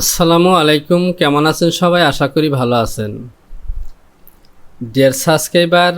আসসালামু আলাইকুম, কেমন আছেন সবাই? আশা করি ভালো আছেন। ডিয়ার সাবস্ক্রাইবার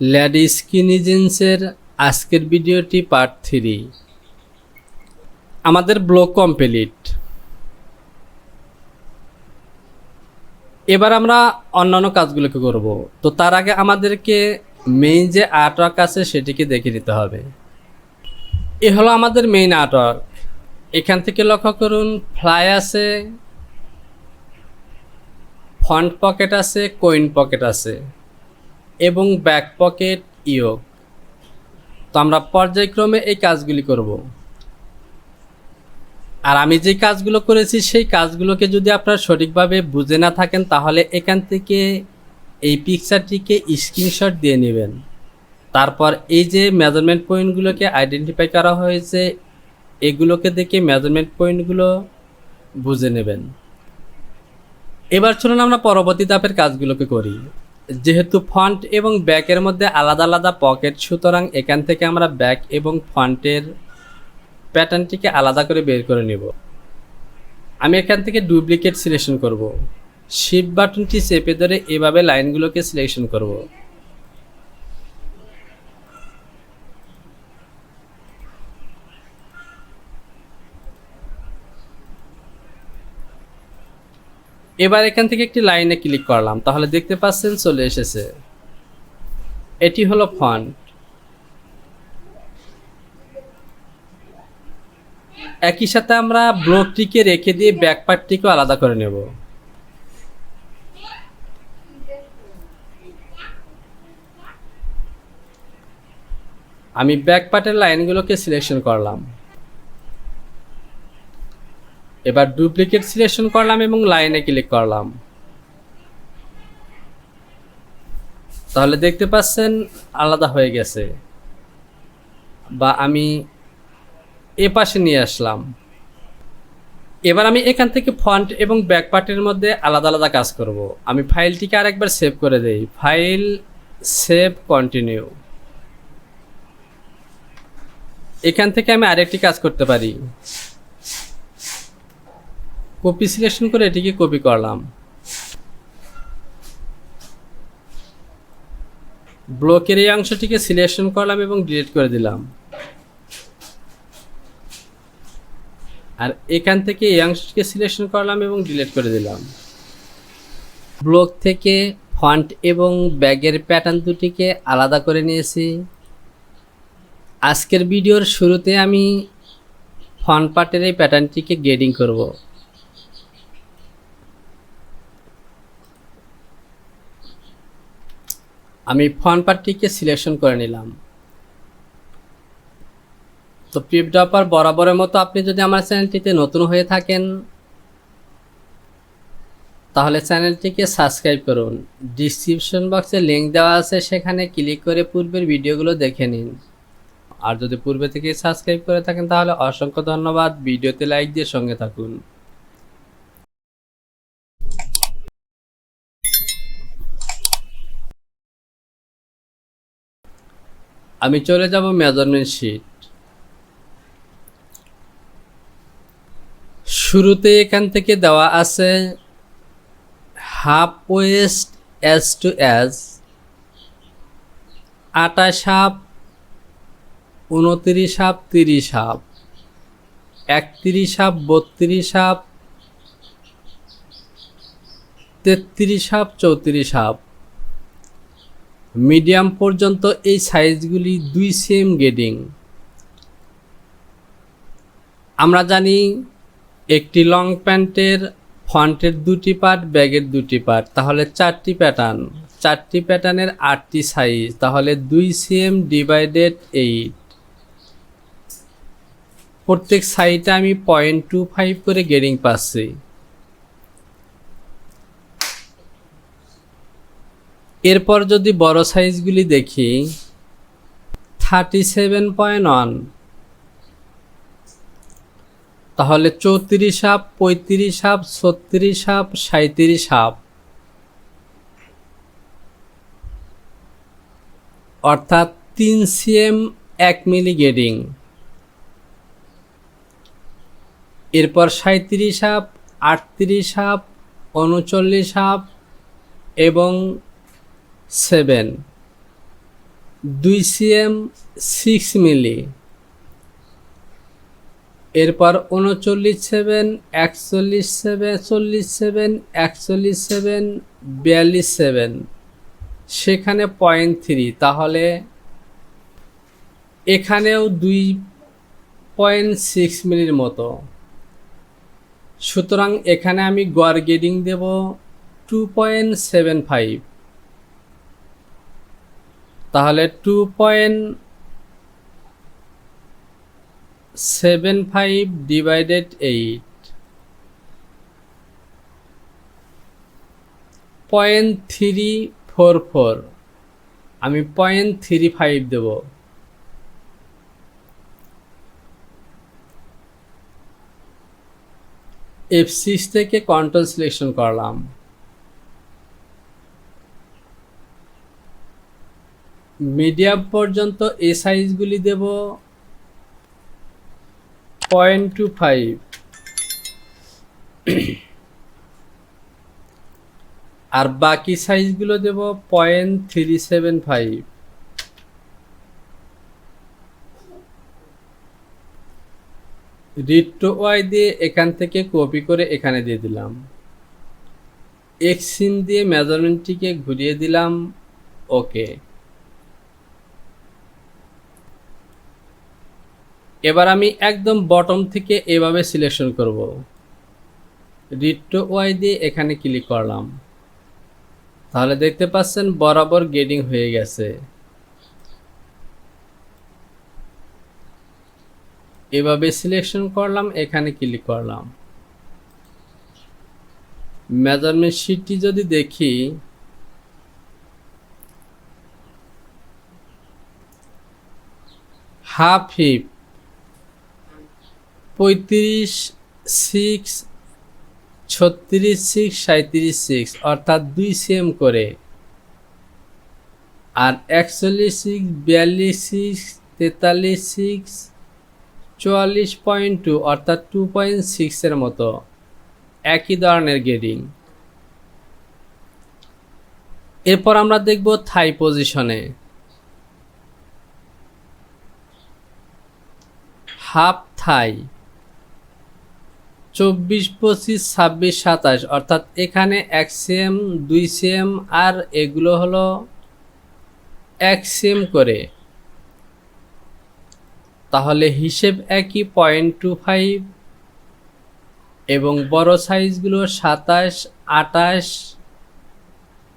ল্যাডি স্কিনি জিন্সের আজকের ভিডিওটি পার্ট থ্রি আমাদের ব্লগ কমপ্লিট এবার আমরা অন্যান্য কাজগুলোকে করব। তো তার আগে আমাদেরকে মেইন যে আর্টওয়ার্ক আছে সেটিকে দেখে নিতে হবে। এ হলো আমাদের মেইন আর্টওয়ার্ক এখান থেকে লক্ষ্য করুন ফ্লাই আছে ফ্রন্ট পকেট আছে কইন পকেট আছে, এবং ব্যাক পকেট ইয়োগ তো আমরা পর্যায়ক্রমে এই কাজগুলি করব। আর আমি যে কাজগুলো করেছি, সেই কাজগুলোকে যদি আপনারা সঠিকভাবে বুঝে না থাকেন, তাহলে এখান থেকে এই পিকচারটিকে স্ক্রিনশট দিয়ে নেবেন। তারপর এই যে মেজারমেন্ট পয়েন্টগুলোকে আইডেন্টিফাই করা হয়েছে এগুলোকে দেখে মেজারমেন্ট পয়েন্টগুলো বুঝে নেবেন। এবার চলুন আমরা পরবর্তী ধাপের কাজগুলোকে করি। যেহেতু ফ্রন্ট এবং ব্যাকের মধ্যে আলাদা আলাদা পকেট সুতরাং এখান থেকে আমরা ব্যাক এবং ফ্রন্টের প্যাটার্নটিকে আলাদা করে বের করে নেব। আমি এখান থেকে ডুপ্লিকেট সিলেকশন করব। শিফট বাটনটি চেপে ধরে এভাবে লাইনগুলোকে সিলেকশন করব। এবার এখান থেকে একটি লাইনে ক্লিক করলাম, তাহলে দেখতে পাচ্ছেন চলে এসেছে। এটি হলো ফন্ট একই সাথে আমরা ব্লকটিকে রেখে দিয়ে ব্যাক পার্টটিকেও আলাদা করে নেব। আমি ব্যাক পার্টের লাইনগুলোকে সিলেকশন করলাম। এবার ডুপ্লিকেট সিলেকশন করলাম এবং লাইনে ক্লিক করলাম। তাহলে দেখতে পাচ্ছেন আলাদা হয়ে গেছে। বা আমি এ পাশে নিয়ে আসলাম। এবার আমি এখান থেকে ফ্রন্ট এবং ব্যাক পার্টের মধ্যে আলাদা আলাদা কাজ করব। আমি ফাইলটিকে আরেকবার সেভ করে দেই। ফাইল সেভ কন্টিনিউ এখান থেকে আমি আরেকটি কাজ করতে পারি। কপি সিলেকশন করে এটিকে কপি করলাম। ব্লকের এই অংশটিকে সিলেকশন করলাম এবং ডিলিট করে দিলাম। আর এখান থেকে এই অংশটিকে সিলেকশন করলাম এবং ডিলিট করে দিলাম। ব্লক থেকে ফন্ট এবং ব্যাগের প্যাটার্ন দুটিকে আলাদা করে নিয়েছি। আজকের ভিডিওর শুরুতে আমি ফন্ট পার্টের এই প্যাটার্নটিকে গেডিং করব। আমি ফন্ট পার্টটিকে সিলেকশন করে নিলাম। তো পিপ ড্রপার বরাবরের মতো আপনি যদি আমার চ্যানেলটিতে নতুন হয়ে থাকেন, তাহলে চ্যানেলটিকে সাবস্ক্রাইব করুন। ডিসক্রিপশন বক্সে লিঙ্ক দেওয়া আছে, সেখানে ক্লিক করে পূর্বের ভিডিওগুলো দেখে নিন। আর যদি পূর্বে থেকে সাবস্ক্রাইব করে থাকেন, তাহলে অসংখ্য ধন্যবাদ। ভিডিওতে লাইক দিয়ে সঙ্গে থাকুন। আমি চলে যাব মেজারমেন্ট শিট। শুরুতে এখান থেকে দেওয়া আছে half waist S to S, আটাশ হাফ, উনতিরিশ হাফ, তিরিশ হাফ, একত্রিশ হাফ, বত্রিশ হাফ, তেত্রিশ হাফ, চৌত্রিশ হাফ। মিডিয়াম পর্যন্ত এই সাইজগুলি দুই সেম গেডিং আমরা জানি একটি লং প্যান্টের ফ্রন্টের দুটি পার্ট, ব্যাগের দুটি পার্ট। তাহলে চারটি প্যাটার্ন। চারটি প্যাটার্নের আটটি সাইজ। তাহলে দুই সেম ডিভাইডেড এইট। প্রত্যেক সাইডে আমি পয়েন্ট টু ফাইভ করে গেডিং পাচ্ছি। এরপর যদি বড় সাইজগুলি দেখি থার্টি সেভেন পয়েন্ট ওয়ান তাহলে চৌত্রিশ হাফ, পঁয়ত্রিশ হাফ, ছত্রিশ হাফ সাঁত্রিশ হাফ। অর্থাৎ তিন সিএম, এক মিলি গেডিং এরপর সাঁত্রিশ হাফ, আটত্রিশ হাফ, উনচল্লিশ হাফ এবং সেভেন। দুই সিএম, সিক্স মিলি। এরপর উনচল্লিশ সেভেন, একচল্লিশ সেভেন, চল্লিশ সেভেন, একচল্লিশ সেভেন, বিয়াল্লিশ সেভেন। সেখানে পয়েন্ট থ্রি তাহলে এখানেও দুই পয়েন্ট সিক্স মিলির মতো। সুতরাং এখানে আমি গড় গেডিং দেব টু পয়েন্ট সেভেন ফাইভ তাহলে two point seven five divided eight point three four four আমি পয়েন্ট থ্রি ফাইভ দেব। এফ সিক্স থেকে কন্ট্রোল সিলেকশন করলাম। মিডিয়াম পর্যন্ত এই সাইজগুলি দেব পয়েন্ট টু ফাইভ। আর বাকি সাইজগুলো দেব পয়েন্ট থ্রি সেভেন ফাইভ। রিড ওয়াই দিয়ে এখান থেকে কপি করে এখানে দিয়ে দিলাম। এক্স সিম দিয়ে মেজারমেন্টটিকে ঘুরিয়ে দিলাম। ওকে এবার আমি একদম বটম থেকে এভাবে সিলেকশন করব। রিড ওয়াই দিয়ে এখানে ক্লিক করলাম। তাহলে দেখতে পাচ্ছেন বরাবর গেডিং হয়ে গেছে। এভাবে সিলেকশন করলাম, এখানে ক্লিক করলাম। মেজারমেন্ট শিটটি যদি দেখি হাফ হিপ পঁয়ত্রিশ সিক্স ছত্রিশ সিক্স সাঁত্রিশ সিক্স অর্থাৎ দুই সেম করে। আর একচল্লিশ সিক্স বিয়াল্লিশ সিক্স তেতাল্লিশ সিক্স চুয়াল্লিশ পয়েন্ট টু অর্থাৎ টু পয়েন্ট সিক্সের মতো। একই ধরনের গেডিং এরপর আমরা দেখব থাই পজিশনে হাফ থাই চব্বিশ, পঁচিশ, ছাব্বিশ, সাতাশ। অর্থাৎ এখানে এক সেম, দুই সেম, আর এগুলো হলো এক সেম করে। তাহলে হিসেব একই, পয়েন্ট টু ফাইভ। এবং বড় সাইজগুলো সাতাশ, আটাশ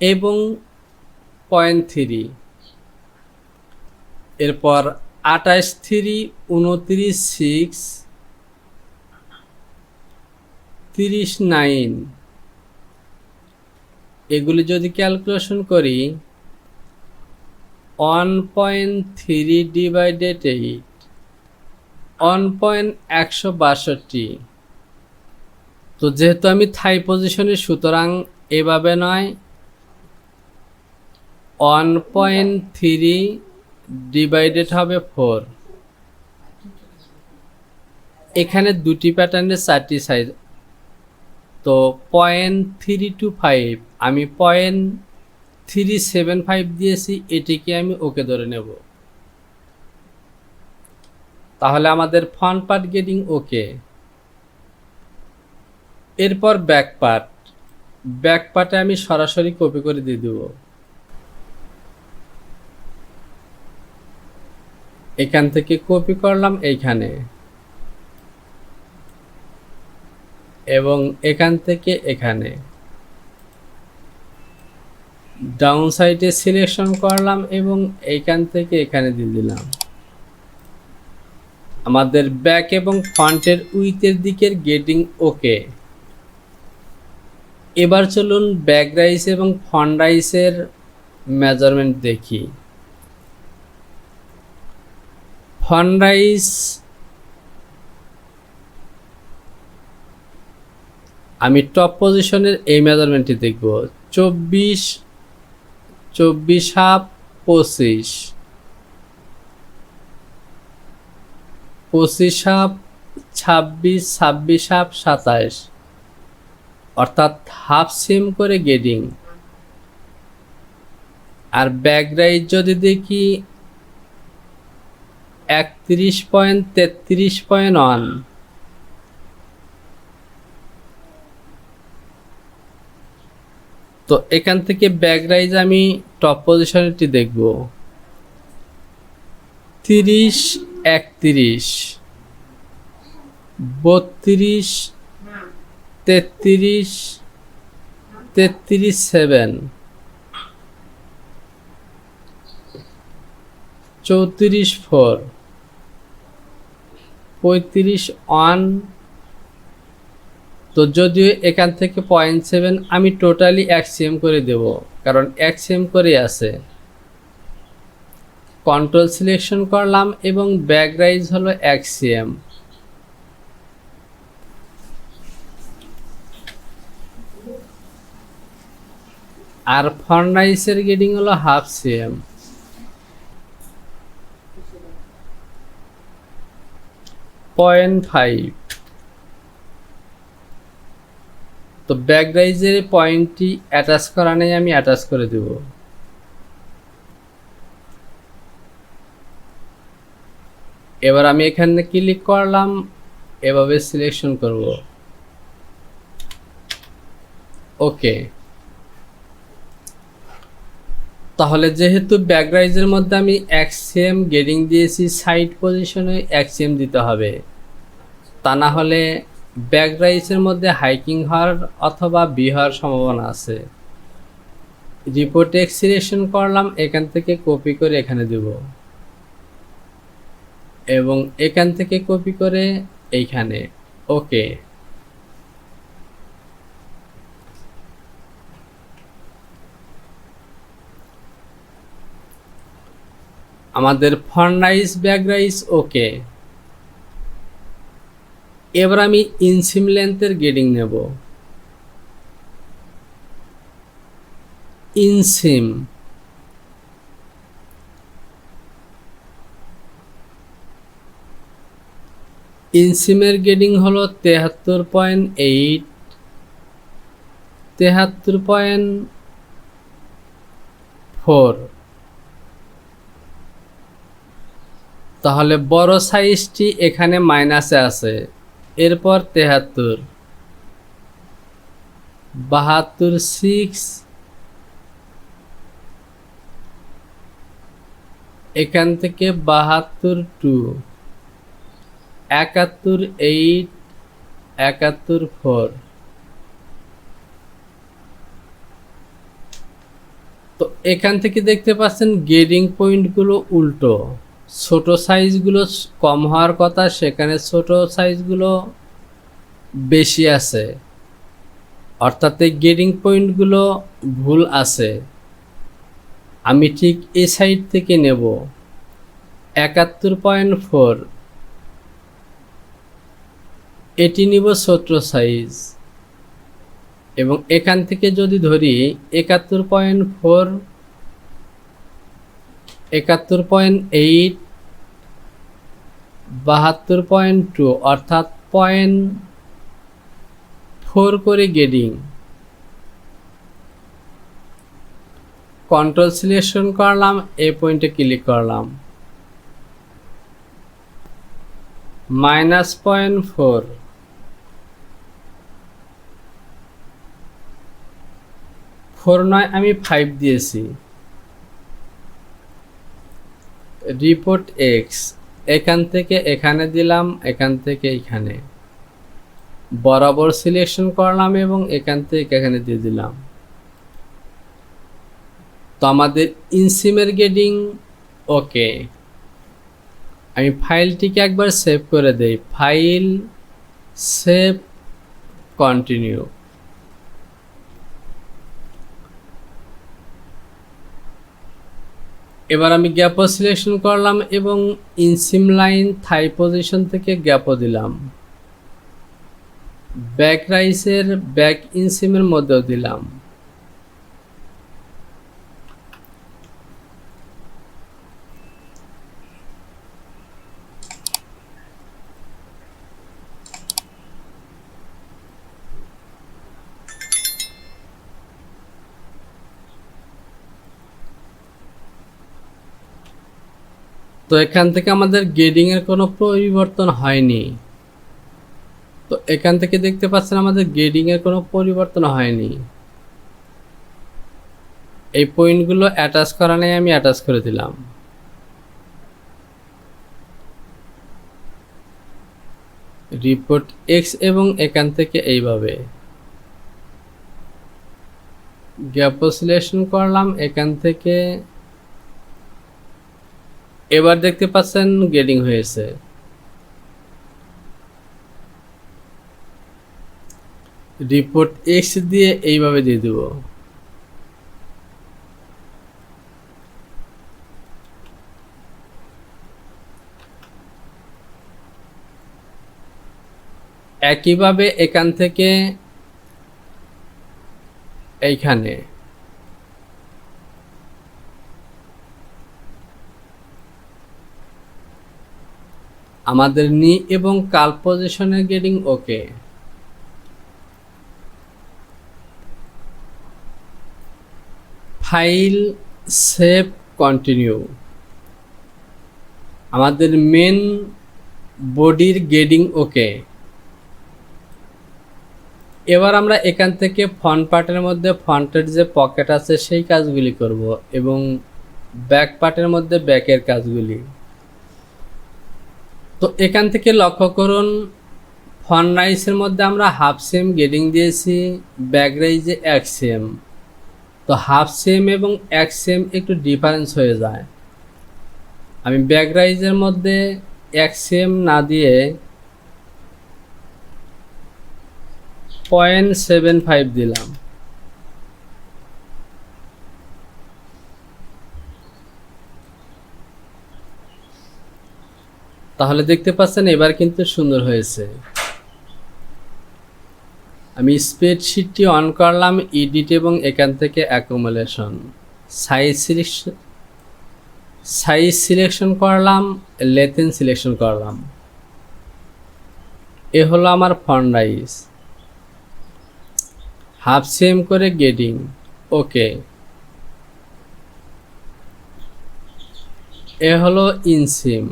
এবং পয়েন্ট থ্রি। এরপর আটাশ থ্রি, উনত্রিশ, সিক্স। তিরিশ নাইন। এগুলি যদি ক্যালকুলেশন করি, one point three divided eight, one point একশো বাষট্টি। তো যেহেতু আমি থাই পজিশনে, সুতরাং এভাবে নয়। ওয়ান পয়েন্ট থ্রি ডিভাইডেড হবে ফোর। এখানে দুটি প্যাটার্নের চারটি সাইজ তো পয়েন্ট থ্রি টু ফাইভ আমি পয়েন্ট থ্রি সেভেন ফাইভ দিয়েছি, এটিকে আমি ওকে ধরে নেব। তাহলে আমাদের ফ্রন্ট পার্ট গেটিং ওকে এরপর ব্যাক পার্ট ব্যাক পার্টে আমি সরাসরি কপি করে দিয়ে দেব। এখান থেকে কপি করলাম এইখানে। এবং এখান থেকে এখানে। ডাউন সাইডে সিলেকশন করলাম এবং এইখান থেকে এখানে দিয়ে দিলাম। আমাদের ব্যাক এবং ফ্রন্টের উইথের দিকের গেটিং ওকে এবার চলুন ব্যাক রাইস এবং ফ্রন্ট রাইসের মেজারমেন্ট দেখি। ফ্রন্ট রাইস আমি টপ পজিশনের এই মেজারমেন্টটি দেখব। চব্বিশ চব্বিশ হাফ পঁচিশ। পঁচিশ হাফ ছাব্বিশ ছাব্বিশ হাফ সাতাশ। অর্থাৎ হাফ সিম করে গেডিং আর ব্যাক রাইজ যদি দেখি, একত্রিশ পয়েন্ট তেত্রিশ পয়েন্ট ওয়ান তো এখান থেকে ব্যাক রাইজ আমি টপ পজিশনেরটি দেখব। তিরিশ, একত্রিশ, বত্রিশ, তেত্রিশ তেত্রিশ সেভেন, চৌত্রিশ ফোর পঁয়ত্রিশ ওয়ান তো যদিও এখান থেকে পয়েন্ট সেভেন আমি টোটালি এক সিএম করে দেব, কারণ এক সিএম করে আছে। কন্ট্রোল সিলেকশন করলাম এবং ব্যাক রাইজ হলো এক সিএম আর ফর্নাইসের গেডিং হলো হাফ সিএম পয়েন্ট ফাইভ তো ব্যাক রাইজের পয়েন্টটি অ্যাটাচ করা নেই, আমি অ্যাটাচ করে দেব। এবার আমি এখানে ক্লিক করলাম, এভাবে সিলেকশন করব। ওকে তাহলে যেহেতু ব্যাকরাইজের মধ্যে আমি এক্সএম গেডিং দিয়েছি সাইড পজিশনে এক্সএম দিতে হবে। তা না হলে ব্যাকরাইজের মধ্যে হাইকিং হওয়ার অথবা বি হওয়ার সম্ভাবনা আছে। রিপোর্ট এক্সিলেশন করলাম, এখান থেকে কপি করে এখানে দেব। এবং এখান থেকে কপি করে এইখানে। ওকে। আমাদের front rise back rise, okay. এবার আমি ইনসিম লেন্থের গেডিং নেব। ইনসিম ইনসিমের গেডিং হলো তেহাত্তর পয়েন্ট এইট, তেহাত্তর পয়েন্ট ফোর। তাহলে বড় সাইজটি এখানে মাইনাসে আছে। এরপর তেহাত্তর। বাহাত্তর সিক্স এখান থেকে বাহাত্তর টু একাত্তর এইট একাত্তর ফোর তো এখান থেকে দেখতে পাচ্ছেন গেডিং পয়েন্টগুলো উল্টো। ছোট সাইজগুলো কম হওয়ার কথা, সেখানে ছোট সাইজগুলো বেশি আছে। অর্থাৎ এই গেডিং পয়েন্টগুলো ভুল আছে। আমি ঠিক এই সাইড থেকে নেব। একাত্তর পয়েন্ট ফোর এটি নিব ছোট সাইজ এবং এখান থেকে যদি ধরি, একাত্তর পয়েন্ট ফোর একাত্তর পয়েন্ট এইট, বাহাত্তর পয়েন্ট টু, অর্থাৎ পয়েন্ট ফোর করে গেডিং। কন্ট্রোল সিলেকশন করলাম এই পয়েন্টে ক্লিক করলাম। Minus point four. ফোর নয়, আমি ফাইভ দিয়েছি। রিপোর্ট এক্স এখান থেকে এখানে দিলাম, এখান থেকে এখানে। বরাবর সিলেকশন করলাম এবং এখান থেকে এখানে দিয়ে দিলাম। তো আমাদের ইনসিমের গেডিং ওকে আমি ফাইলটিকে একবার সেভ করে দেই। ফাইল সেভ কন্টিনিউ এবার আমি গ্যাপও সিলেকশন করলাম এবং ইনসিম লাইন থাই পজিশন থেকে গ্যাপও দিলাম। ব্যাক রাইসের ব্যাক ইনসিমের মধ্যেও দিলাম। তো এখান থেকে আমাদের গেডিংয়ের কোনো পরিবর্তন হয়নি। তো এখান থেকে দেখতে পাচ্ছেন আমাদের গেডিংয়ের কোনো পরিবর্তন হয়নি। এই পয়েন্টগুলো অ্যাটাচ করা নেই, আমি অ্যাটাচ করে দিলাম। রিপোর্ট এক্স এবং এখান থেকে এইভাবে। গ্যাপ করলাম, এখান থেকে এবার দেখতে পাচ্ছেন গেডিং হয়েছে। রিপোর্ট এক্স দিয়ে এইভাবে দিয়ে দেব। একইভাবে এখান থেকে এইখানে আমাদের নি এবং কাল পজিশনের grading okay file save continue আমাদের মেন বডির গেডিং ওকে এবার আমরা এখান থেকে ফ্রন্ট পার্টের মধ্যে ফ্রন্টের যে পকেট আছে সেই কাজগুলি করব এবং ব্যাক পার্টের মধ্যে ব্যাকের কাজগুলি। তো এখান থেকে লক্ষ্য করুন, ফন রাইসের মধ্যে আমরা হাফ সেম গেডিং দিয়েছি ব্যাক রাইজে এক সেম। তো হাফ সেম এবং এক সেম একটু ডিফারেন্স হয়ে যায়। আমি ব্যাক রাইজের মধ্যে এক সেম না দিয়ে পয়েন্ট সেভেন ফাইভ দিলাম। তাহলে দেখতে পাচ্ছেন এবার কিন্তু সুন্দর হয়েছে। আমি স্প্রেডশিটটি অন করলাম ইডিট এবং এখান থেকে accumulation size selection size selection করলাম লেথেন সিলেকশন করলাম। এ হলো আমার ফন্ট রাইস হাফ সেম করে গেডিং ওকে এ হলো ইনসিম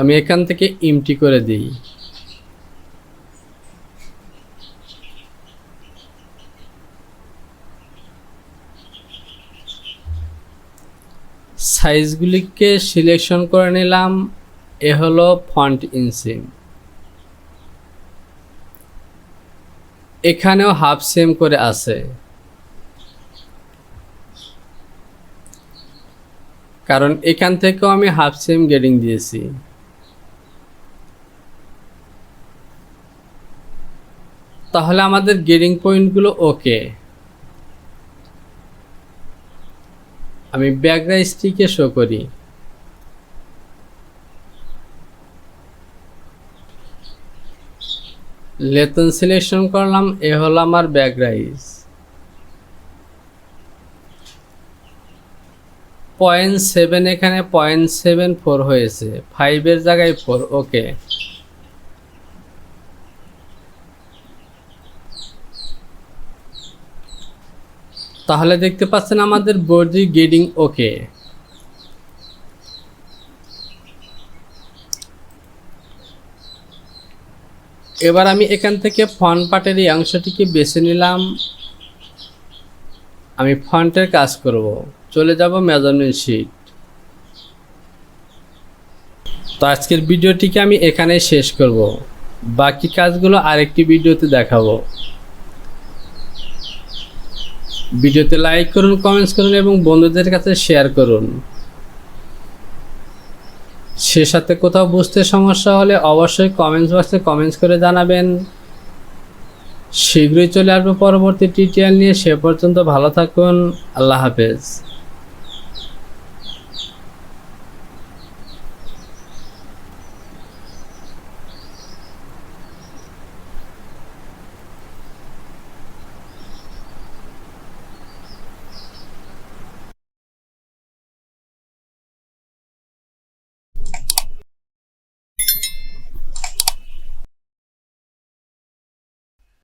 আমি এখান থেকে ইমটি করে দিই। সাইজগুলিকে সিলেকশন করে নিলাম। এ হলো ফন্ট ইনসিম এখানেও হাফ সেম করে আছে। কারণ এখান থেকেও আমি হাফ সেম গেডিং দিয়েছি। তাহলে আমাদের গেডিং পয়েন্টগুলো ওকে আমি ব্যাকগ্রাউন্ডটিকে শো করি। লেতন সিলেকশন করলাম, এ হলো আমার ব্যাকগ্রাউন্ড পয়েন্ট সেভেন এখানে পয়েন্ট সেভেন ফোর হয়েছে। ফাইভের জায়গায় ফোর ওকে তাহলে দেখতে পাচ্ছেন আমাদের বডি গেডিং ওকে। এবার আমি এখান থেকে ফ্রন্ট পার্টের এই অংশটিকে বেছে নিলাম। আমি ফন্টের কাজ করব। চলে যাব মেজারমেন্ট শিট তো আজকের ভিডিওটিকে আমি এখানে শেষ করব। বাকি কাজগুলো আরেকটি ভিডিওতে দেখাবো। ভিডিওতে লাইক করুন কমেন্টস করুন এবং বন্ধুদের কাছে শেয়ার করুন। সে সাথে কোথাও বুঝতে সমস্যা হলে অবশ্যই কমেন্টস বক্সে কমেন্টস করে জানাবেন। শীঘ্রই চলে আসব পরবর্তী টিউটোরিয়াল নিয়ে, সে পর্যন্ত ভালো থাকুন, আল্লাহ হাফেজ।